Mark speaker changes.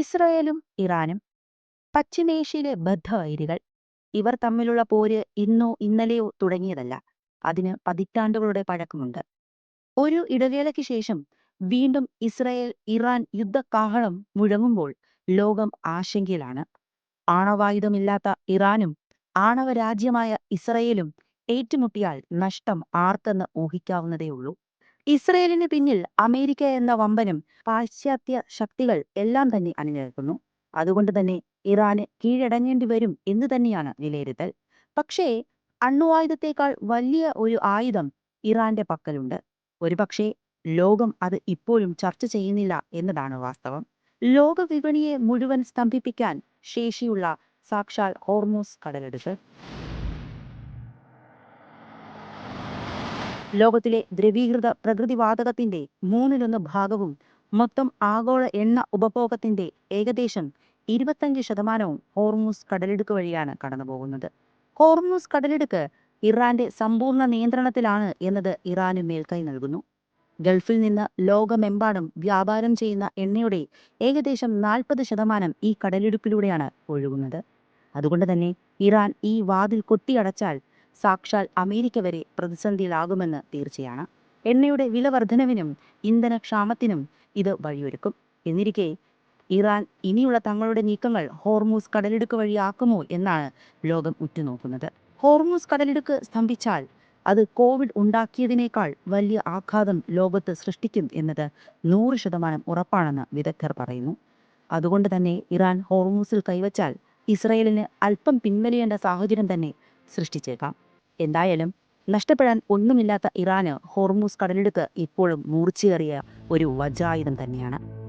Speaker 1: ഇസ്രായേലും ഇറാനും പശ്ചിമേഷ്യയിലെ ബദ്ധവൈരികൾ ഇവർ തമ്മിലുള്ള പോര് ഇന്നോ ഇന്നലെയോ തുടങ്ങിയതല്ല. അതിന് പതിറ്റാണ്ടുകളുടെ പഴക്കമുണ്ട്. ഒരു ഇടവേളയ്ക്ക് ശേഷം വീണ്ടും ഇസ്രയേൽ ഇറാൻ യുദ്ധകാഹളം മുഴങ്ങുമ്പോൾ ലോകം ആശങ്കയിലാണ്. ആണവായുധമില്ലാത്ത ഇറാനും ആണവ രാജ്യമായ ഇസ്രയേലും ഏറ്റുമുട്ടിയാൽ നഷ്ടം ആർക്കെന്ന് ഊഹിക്കാവുന്നതേയുള്ളൂ. ഇസ്രയേലിന് പിന്നിൽ അമേരിക്ക എന്ന വമ്പനും പാശ്ചാത്യ ശക്തികൾ എല്ലാം തന്നെ അണിനിരക്കുന്നു. അതുകൊണ്ട് തന്നെ ഇറാന് കീഴടങ്ങേണ്ടി വരും എന്ന് തന്നെയാണ് വിലയിരുത്തൽ. പക്ഷേ അണ്വായുധത്തേക്കാൾ വലിയ ഒരു ആയുധം ഇറാന്റെ പക്കലുണ്ട്. ഒരുപക്ഷെ ലോകം അത് ഇപ്പോഴും ചർച്ച ചെയ്യുന്നില്ല എന്നതാണ് വാസ്തവം. ലോക വിപണിയെ മുഴുവൻ സ്തംഭിപ്പിക്കാൻ ശേഷിയുള്ള സാക്ഷാൽ ഹോർമോസ് കടലെടുത്ത്. ലോകത്തിലെ ദ്രവീകൃത പ്രകൃതിവാതകത്തിന്റെ മൂന്നിലൊന്ന് ഭാഗവും മൊത്തം ആഗോള എണ്ണ ഉപഭോഗത്തിന്റെ ഏകദേശം ഇരുപത്തഞ്ച് ശതമാനവും ഹോർമൂസ് കടലിടുക്ക് വഴിയാണ് കടന്നുപോകുന്നത്. ഹോർമൂസ് കടലിടുക്ക് ഇറാന്റെ സമ്പൂർണ നിയന്ത്രണത്തിലാണ് എന്നത് ഇറാന് മേൽക്കൈ നൽകുന്നു. ഗൾഫിൽ നിന്ന് ലോകമെമ്പാടും വ്യാപാരം ചെയ്യുന്ന എണ്ണയുടെ ഏകദേശം നാൽപ്പത് ശതമാനം ഈ കടലിടുക്കിലൂടെയാണ് ഒഴുകുന്നത്. അതുകൊണ്ട് തന്നെ ഇറാൻ ഈ വാതിൽ കൊട്ടിയടച്ചാൽ സാക്ഷാൽ അമേരിക്ക വരെ പ്രതിസന്ധിയിലാകുമെന്ന് തീർച്ചയാണ്. എണ്ണയുടെ വില വർധനവിനും ഇന്ധനക്ഷാമത്തിനും ഇത് വഴിയൊരുക്കും. എന്നിരിക്കെ ഇറാൻ ഇനിയുള്ള തങ്ങളുടെ നീക്കങ്ങൾ ഹോർമൂസ് കടലിടുക്ക് വഴിയാക്കുമോ എന്നാണ് ലോകം ഉറ്റുനോക്കുന്നത്. ഹോർമൂസ് കടലിടുക്ക് സ്തംഭിച്ചാൽ അത് കോവിഡ് ഉണ്ടാക്കിയതിനേക്കാൾ വലിയ ആഘാതം ലോകത്ത് സൃഷ്ടിക്കും എന്നത് നൂറ് ശതമാനം ഉറപ്പാണെന്ന് വിദഗ്ധർ പറയുന്നു. അതുകൊണ്ട് തന്നെ ഇറാൻ ഹോർമൂസിൽ കൈവച്ചാൽ ഇസ്രയേലിന് അല്പം പിൻവലിയേണ്ട സാഹചര്യം തന്നെ സൃഷ്ടിച്ചേക്കാം. എന്തായാലും നഷ്ടപ്പെടാൻ ഒന്നുമില്ലാത്ത ഇറാന് ഹോർമൂസ് കടലിടുക്ക് ഇപ്പോഴും മൂർച്ചയേറിയ ഒരു വജായുധം തന്നെയാണ്.